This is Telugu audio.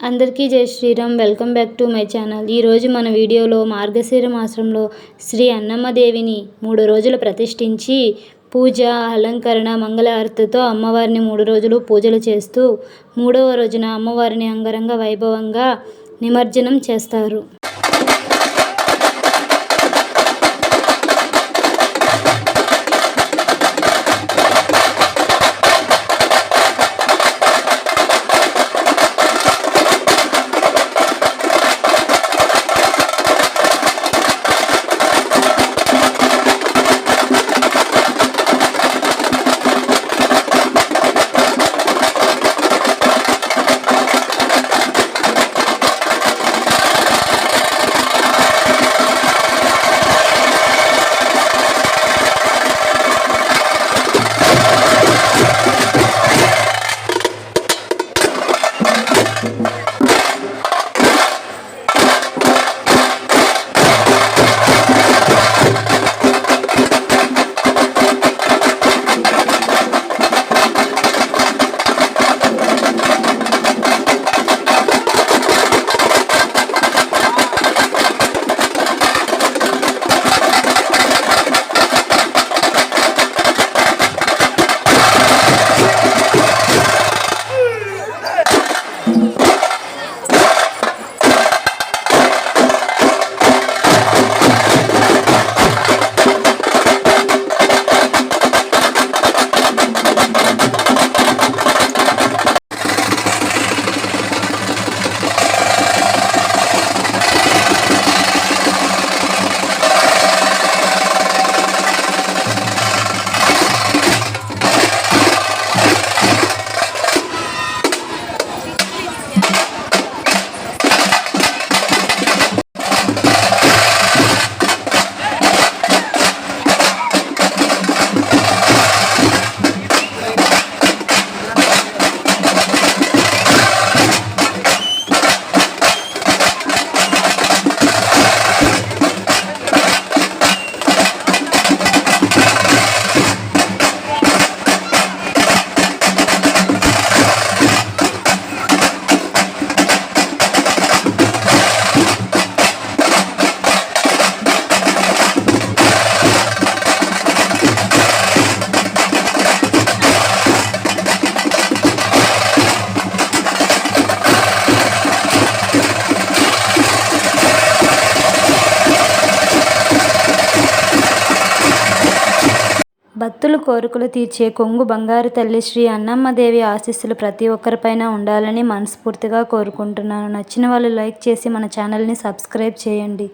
అందరికీ జై Shriram. Welcome back to my channel. ఈరోజు మన వీడియోలో మార్గశీర మాసంలో శ్రీ అన్నమ్మదేవిని మూడు రోజులు ప్రతిష్ఠించి పూజ అలంకరణ మంగళహారతితో అమ్మవారిని మూడు రోజులు పూజలు చేస్తూ మూడవ రోజున అమ్మవారిని అంగరంగ వైభవంగా నిమజ్జనం చేస్తారు. భక్తుల కోరికలు తీర్చే కొంగు బంగారు తల్లి శ్రీ అన్నమ్మదేవి ఆశీస్సులు ప్రతి ఒక్కరిపైన ఉండాలని మనస్ఫూర్తిగా కోరుకుంటున్నాను. నచ్చిన వాళ్ళు లైక్ చేసి మన ఛానల్ని సబ్స్క్రైబ్ చేయండి.